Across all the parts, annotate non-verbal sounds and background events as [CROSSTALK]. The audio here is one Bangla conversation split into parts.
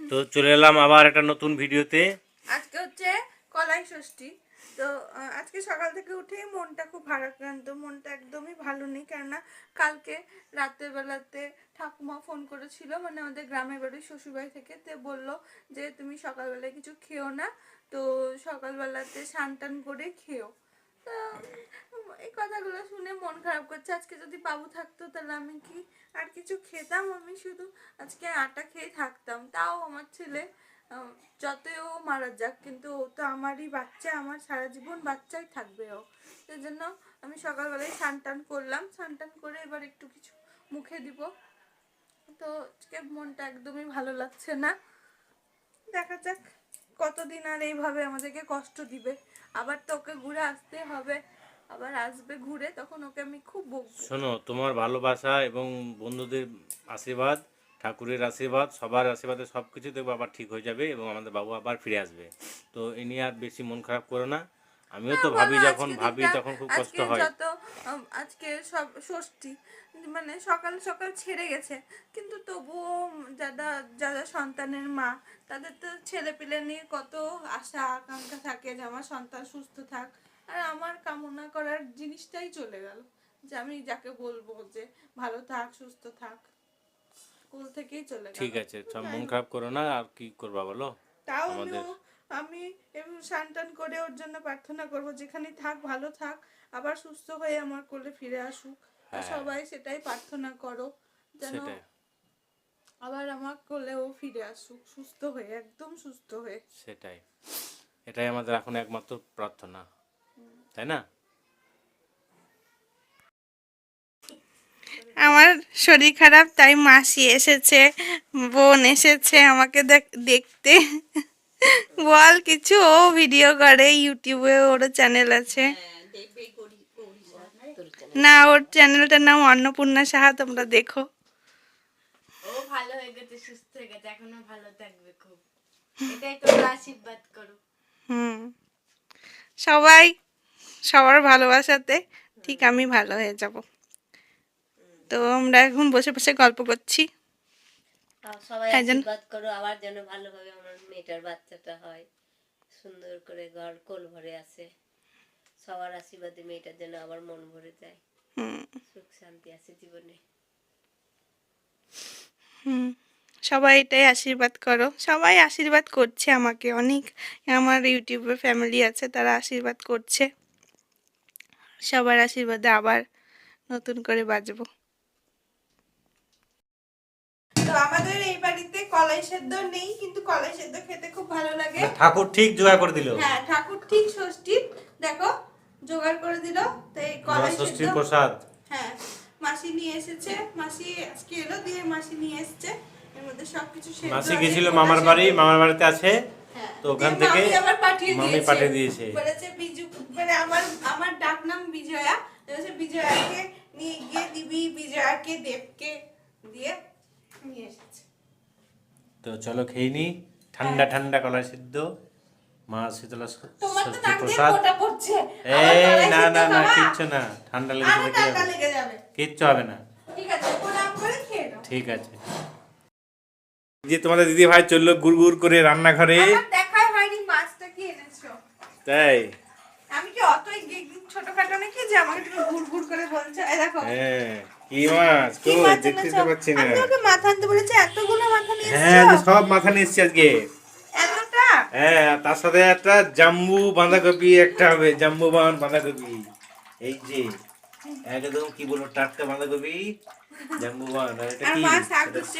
তো চলে এলাম আবার একটা নতুন ভিডিওতে। আজকে হচ্ছে কলাই ষষ্ঠী। তো আজকে সকাল থেকে উঠেই মনটা খুব ভারাক্রান্ত, মনটা একদমই ভালো নেই। কেননা কালকে রাতের বেলাতে ঠাকুমা ফোন করেছিল মানে আমাদের গ্রামের বাড়ি শ্বশুরবাড়ি থেকে। তে বলল যে, তুমি সকালবেলায় কিছু খেও না, তো সকালবেলাতে স্নান টান করে খেও। এই কথাগুলো শুনে মন খারাপ করছে। আজকে যদি বাবু থাকতো তাহলে আমি কি আর কিছু খেতাম? আমি শুধু আজকে আটা খেয়ে থাকতাম। তাও আমার ছেলে যতই ও মারা যাক, কিন্তু ও তো আমারই বাচ্চা, আমার সারা জীবন বাচ্চাই থাকবে ও। সেই জন্য আমি সকালবেলায় স্নান টান করলাম। স্নান টান করে এবার একটু কিছু মুখে দিব। তো আজকে মনটা একদমই ভালো লাগছে না। দেখা যাক, কতদিন আর এইভাবে আমাদেরকে কষ্ট দিবে। আবার তো ওকে ঘুরে আসতে হবে। আবার আসবে ঘুরে তখন ওকে আমি খুব বকবো। শোনো তোমার ভালোবাসা এবং বন্ধুদের আশীর্বাদ ঠাকুরের আশীর্বাদ সবার আশীর্বাদে সব কিছু দেখব আবার ঠিক হয়ে যাবে এবং আমাদের বাবু আবার ফিরে আসবে। তো এ নিয়ে আর বেশি মন খারাপ করো না। আমিও তো ভাবি যখন ভাবি তখন খুব কষ্ট হয়। যত আজকে সব ষষ্ঠী মানে সকাল সকাল ছেড়ে গেছে। কিন্তু তবুও যারা যারা সন্তানের মা তাদের তো ছেলে পেলে নিয়ে কত আশা আকাঙ্ক্ষা থাকে যে আমার সন্তান সুস্থ থাক। আর আমার কামনা করার জিনিসটাই চলে গেল। যে আমি যাকে বলব যে ভালো থাক সুস্থ থাক স্কুল থেকেই চলে গেল। ঠিক আছে সব মন খারাপ করো না আর কি করবা বলো? তাও আমি এবং টান করে ওর জন্য প্রার্থনা করব যেখানে থাক ভালো থাক আবার সুস্থ হয়ে আমার কোলে ফিরে আসুক। হ্যাঁ। সবাই সেটাই প্রার্থনা করো যেন আবার আমার কোলে ও ফিরে আসুক সুস্থ হয়ে একদম সুস্থ হয়ে। সেটাই। এটাই আমাদের এখন একমাত্র প্রার্থনা। তাই না? আমার শরীর খারাপ তাই মাসি এসেছে বোন এসেছে আমাকে দেখ- দেখতে। বল কিছু ও ভিডিও করে ইউটিউবে ওর চ্যানেল আছে। না ওর চ্যানেলটার নাম অন্নপূর্ণা সাহা তোমরা দেখো। ও ভালো হয়ে গেছে সুস্থ হয়ে গেছে এখনও ভালো থাকবে খুব। এটাই তোমরা আশীর্বাদ করো। হুম। সবাই সবার ভালোবাসাতে ঠিক আমি ভালো হয়ে যাব। তো আমরা এখন বসে বসে গল্প করছি। সবাই আশীর্বাদ করো আবার যেন ভালোভাবে আমার মেয়েটার বাচ্চাটা হয়। সুন্দর করে ঘর কোল ভরে আছে। সবার আশীর্বাদে মেয়েটার যেন আবার মন ভরে যায়। হুম। সুখ শান্তি আছে জীবনে। সবাই এটাই আশীর্বাদ করো। সবাই আশীর্বাদ করছে আমাকে। অনেক আমার ইউটিউবে ফ্যামিলি আছে তারা আশীর্বাদ করছে। সবার আশীর্বাদে আবার নতুন করে বাজবো। তো আমাদের এই বাড়িতে কলাই সেদ্ধ নেই কিন্তু কলাই সেদ্ধ খেতে খুব ভালো লাগে। ঠাকুর ঠিক জোগাড় করে দিল। হ্যাঁ ঠাকুর ঠিক ষষ্ঠীর দেখো জোগাড় করে দিল তো এই কলাই ষষ্ঠীর সেদ্ধ প্রসাদ। হ্যাঁ মাসি নিয়ে এসেছে। মাসি আজকে এলো দিয়ে মাসি নিয়ে এসেছে। এর মধ্যে সবকিছু সেদ্ধ মাসি গেছিল মামার। বাড়ি মামার বাড়িতে আছে। তো ওখান থেকে মামি পাঠিয়ে দিয়েছে। বলেছে বিজু মানে আমার আমার ডাক নাম বিজয়া। বলেছে বিজয়াকে নিয়ে গিয়ে দিবি বিজয়াকে দেবকে দিয়ে নিয়ে এসেছে। তো চলো খেয়ে নি। ঠান্ডা ঠান্ডা কলা সিদ্ধ। মা শীতলা ষষ্ঠী প্রসাদ। এই না না না? কিচ্ছু না। ঠান্ডা লেগে আরও যাবে কি টাকা হবে? লেগে যাবে। কিচ্ছু হবে না। ঠিক আছে যে তোমাদের দিদি ভাই চলল গুড় গুড় করে রান্নাঘরে আমার দেখাই হয়নি মাছটা কি এনেছো তাই? আমি কি অতই ছোটখাটো নাকি যে আমাকে তুমি ঘুর ঘুর করে বলছো? এই দেখো। হ্যাঁ কি মাছ? কি দেখতে তো পাচ্ছি না। আমি ওকে মাথা আনতে বলেছি এতগুলো মাথা নিয়ে হ্যাঁ সব মাথা নিয়ে এসছি আজকে। এতটা? হ্যাঁ তার সাথে একটা জাম্বু বাঁধাকপি একটা হবে জাম্বু বাঁধাকপি। এই যে একদম কি বলব টাটকা বাঁধাকপি। জাম্বু বান এটা কি মা শাক এটা দিচ্ছে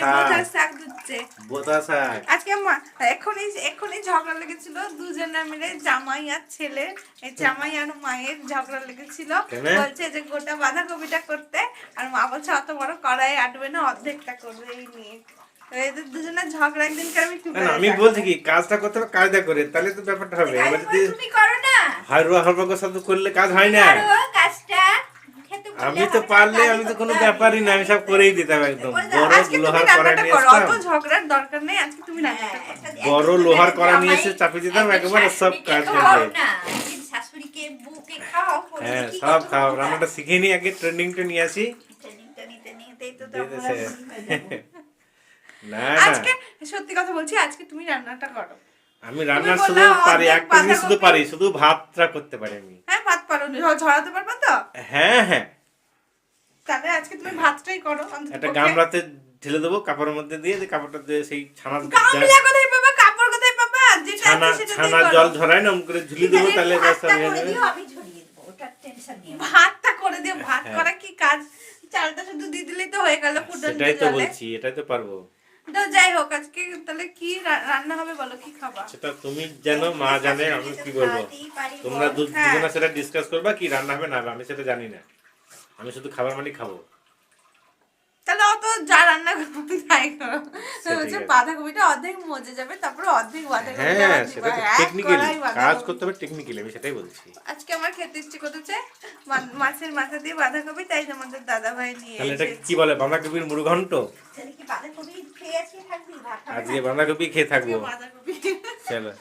শাক, বোতার বোতা শাক। আজকে মা এখনই এখনই ঝগড়া লেগেছিল। দুজনে মিলে জামাই আর ছেলে এই জামাই আর মায়ের ঝগড়া লেগেছিল। বলছে যে গোটা বাঁধাকপিটা করতে আর মা বলছে অত বড় কড়াই আটবে না অর্ধেকটা করবে এই নিয়ে। ঝগড়া আমি বলছি কি কাজটা করতে হবে কাজটা করে তাহলে তো ব্যাপারটা হবে। তুমি করো না। হারুয়া হারুয়া সাথে করলে কাজ হয় না। কাজটা আমি তো পারলে আমি তো কোনো ব্যাপারই না আমি সব করেই দিতাম একদম। বড় লোহার কড়া রান্নাটা নিয়ে করো অত আসতাম ঝগড়ার দরকার নেই আজকে তুমি রান্নাটা করো। একটা- বড় লোহার কড়া জামাই, নিয়ে এসে চাপিয়ে দিতাম একবার সব কাজ। হয়ে না, শাশুড়িকে বউকে খাও করে হ্যাঁ সব খাও। রান্নাটা শিখে নিই আগে ট্রেনিংটা নিয়ে আসি। ট্রেনিংটা নিতে নিতেই তো দিয়ে তারপর দেশে। আমি না না। আজকে সত্যি কথা বলছি আজকে তুমি রান্নাটা করো। আমি রান্না শুধু পারি একটা জিনিস শুধু পারি শুধু ভাতটা করতে পারি আমি। হ্যাঁ ভাত পারো নি, ঝরাতে পারবে তো? হ্যাঁ হ্যাঁ। তাহলে আজকে তুমি ভাতটাই করো একটা। গামলাতে ঢেলে দেবো কাপড়ের মধ্যে দিয়ে দিয়ে কাপড়টা দিয়ে সেই ছানা গামলা কোথায় পাবা? কাপড় কোথায় পাবা? যেটা ছানা ছানা জল ঝরাই না করে ঝুলি দেবো তাহলে ব্যাস হয়ে যাবে আমি ঝরিয়ে দেবো ওটার টেনশন নিয়ে ভাতটা করে দিও ভাত হ্যাঁ। করা কি কাজ? চালটা শুধু দিয়ে দিলেই তো হয়ে গেল সেটাই তো বলছি এটাই তো পারব। তো যাই হোক আজকে তাহলে কি রান্না হবে বলো কি খাবা? সেটা তুমি জানো মা জানে আমি কি বলব। তোমরা হ্যাঁ। দুজনে সেটা ডিসকাস করবা কি রান্না হবে না হবে আমি সেটা জানি না। আমি শুধু খাবার মানে খাব। তাহলে অত যা রান্না করব তাই করো। হচ্ছে বাঁধাকপিটা অর্ধেক মজে যাবে তারপরে অর্ধেক বাঁধাকপি হ্যাঁ সেটা তো টেকনিক্যালি কাজ করতে হবে টেকনিক্যালি আমি সেটাই বলছি। আজকে আমার খেতে ইচ্ছে করতেছে মাছের মাথা দিয়ে বাঁধাকপি তাই তোমাদের দাদা ভাই নিয়ে তাহলে এটা কি বলে বাঁধাকপির মুড়ঘণ্ট? তাহলে কি বাঁধাকপি খেয়ে আজকে থাকবি? ভাত খাবি আজকে বাঁধাকপি খেয়ে থাকব। বাঁধাকপি। চলো।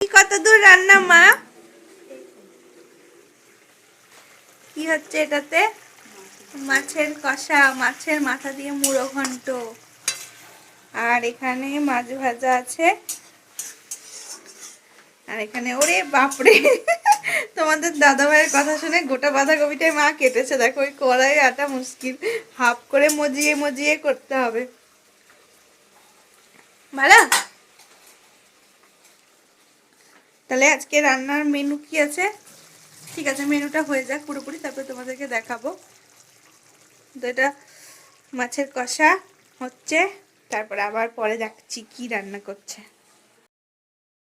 কত দূর রান্না মা? কি হচ্ছে এটাতে? মাছের কষা, মাছের মাথা দিয়ে মুড়ো ঘন্ট। আর এখানে মাছ ভাজা আছে। আর এখানে ওরে বাপরে! তোমাদের দাদা ভাইয়ের কথা শুনে গোটা বাঁধাকপিটাই মা কেটেছে। দেখো, ওই কড়াই আটা মুশকিল। হাফ করে মজিয়ে মজিয়ে করতে হবে। ভালো তাহলে আজকে রান্নার মেনু কি আছে? ঠিক আছে মেনুটা হয়ে যাক পুরোপুরি তারপরে তোমাদেরকে দেখাবো। তো এটা মাছের কষা হচ্ছে তারপরে আবার পরে দেখছি কি রান্না করছে।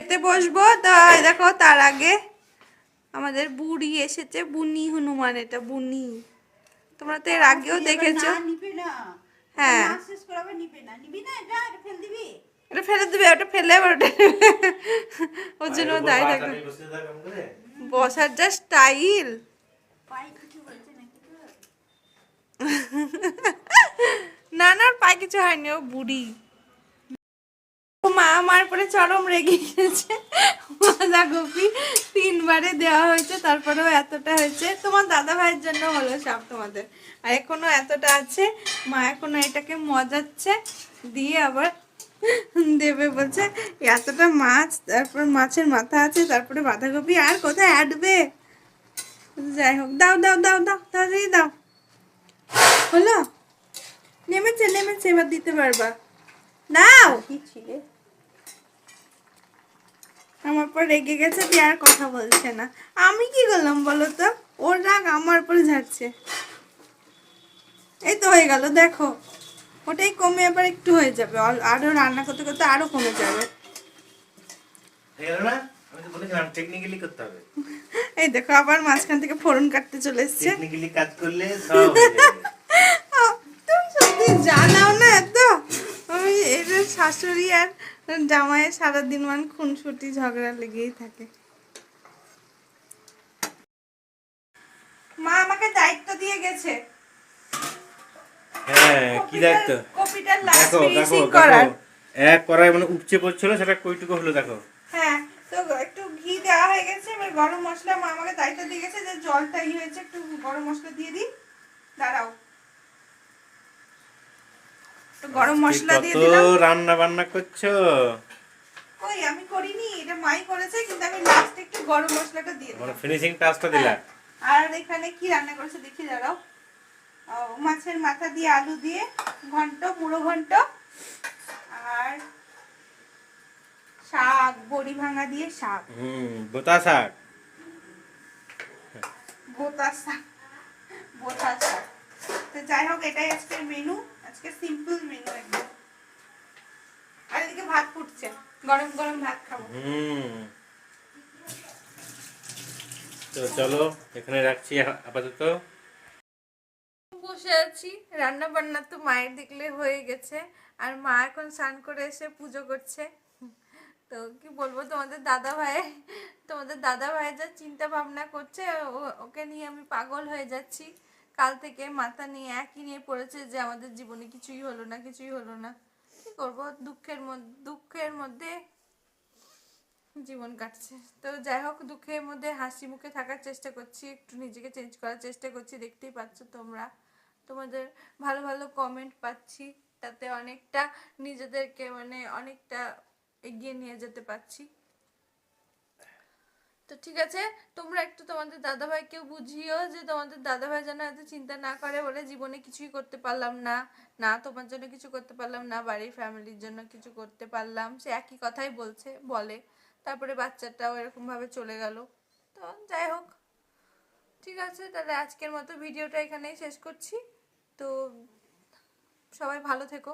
খেতে বসবো তো দেখো তার আগে আমাদের বুড়ি এসেছে বুনি হনুমান এটা বুনি তোমরা তো এর আগেও দেখেছ। নিবি না। হ্যাঁ। শেষ করে আবার নিবি না। নিবি না এটা? এটা দিবি? এটা ফেলে দেবে ওটা ফেলে ওটা ওর জন্য ও দাঁড়িয়ে থাকবে। বসার যা স্টাইল। [LAUGHS] না না পায়ে কিছু হয়নি ও বুড়ি। মা আমার পরে চরম রেগে গেছে বাঁধাকপি তিনবারে দেওয়া হয়েছে তারপরেও এতটা হয়েছে। তোমার দাদা ভাইয়ের জন্য হলো সব তোমাদের। আর এখনও এতটা আছে মা এখনও এটাকে মজাচ্ছে। দিয়ে আবার দেবে বলছে, এতটা মাছ, তারপর মাছের মাথা আছে, তারপরে বাঁধাকপি, আর কোথায় আটবে? যাই হোক, দাও দাও দাও দাও, তাড়াতাড়ি দাও। হলো? নেমেছে নেমেছে, এবার দিতে পারবা। নাও আমার পর রেগে গেছে, দিয়ে আর কথা বলছে না। আমি কি করলাম বলো তো? ওর রাগ আমার পরে ঝাড়ছে। এই তো হয়ে গেল, দেখো। ওটাই কমে আবার একটু হয়ে যাবে। অল- আরও রান্না করতে করতে আরও কমে যাবে। [LAUGHS] এই দেখো আবার মাঝখান থেকে ফোড়ন কাটতে চলে এসছে। কাজ করলে [LAUGHS] সত্যি জানাও না এত? আমি এটা শাশুড়ি আর জামাইয়ের সারাদিন মান খুনসুটি ঝগড়া লেগেই থাকে। মা আমাকে দায়িত্ব দিয়ে গেছে। হ্যাঁ কি দায়িত্ব দেখো দেখো দেখো। এক কড়াই মানে উপচে পড়ছিল সেটা কইটুকু হলো দেখো। হ্যাঁ তো একটু ঘি দেওয়া হয়ে গেছে এবার গরম মশলা মা আমাকে দায়িত্ব দিয়ে গেছে যে জলটা ই হয়েছে একটু গরম মশলা দিয়ে দিই। দাঁড়াও। তো গরম মশলা দিয়ে কত দিলাম। রান্না বান্না করছ? কই আমি করিনি এটা মাই করেছে কিন্তু আমি লাস্টে একটু গরম মশলাটা দিয়ে মানে দিলাম। ফিনিশিং টাচটা দিলা? আর এখানে কি রান্না করেছে দেখি দাঁড়াও। মাছের মাথা দিয়ে আলু দিয়ে ঘন্ট মুড়ো ঘন্ট আর শাক বড়ি ভাঙা দিয়ে শাক। হুম বোতা শাক। বোতা শাক বোতা শাক। তো যাই হোক এটাই আজকের মেনু আজকে সিম্পল মেনু একদম। আর এদিকে ভাত ফুটছে গরম গরম ভাত খাব। হুম। তো চলো এখানে রাখছি আপাতত। বসে আছি। রান্না বান্না তো মায়ের দেখলে হয়ে গেছে। আর মা এখন স্নান করে এসে পুজো করছে। তো কি বলব, তোমাদের দাদা ভাই, তোমাদের দাদা ভাই যা চিন্তা ভাবনা করছে ওকে নিয়ে আমি পাগল হয়ে যাচ্ছি। কাল থেকে মাথা নিয়ে একই নিয়ে পড়েছে যে আমাদের জীবনে কিছুই হলো না, কিছুই হলো না। কি করব, দুঃখের দুঃখের মধ্যে জীবন কাটছে। তো যাই হোক, দুঃখের মধ্যে হাসি মুখে থাকার চেষ্টা করছি, একটু নিজেকে চেঞ্জ করার চেষ্টা করছি, দেখতেই পাচ্ছ তোমরা। তোমাদের ভালো ভালো কমেন্ট পাচ্ছি, তাতে অনেকটা নিজেদেরকে মানে অনেকটা এগিয়ে নিয়ে যেতে পারছি। তো ঠিক আছে, তোমরা একটু তোমাদের দাদাভাইকেও বুঝিও যে তোমাদের দাদাভাই যেন এত চিন্তা না করে বলে জীবনে কিছুই করতে পারলাম না। না, তোমার জন্য কিছু করতে পারলাম না, বাড়ির ফ্যামিলির জন্য কিছু করতে পারলাম, সে একই কথাই বলছে, বলে। তারপরে বাচ্চাটাও এরকমভাবে চলে গেল। তো যাই হোক, ঠিক আছে, তাহলে আজকের মতো ভিডিওটা এখানেই শেষ করছি। তো সবাই ভালো থেকো।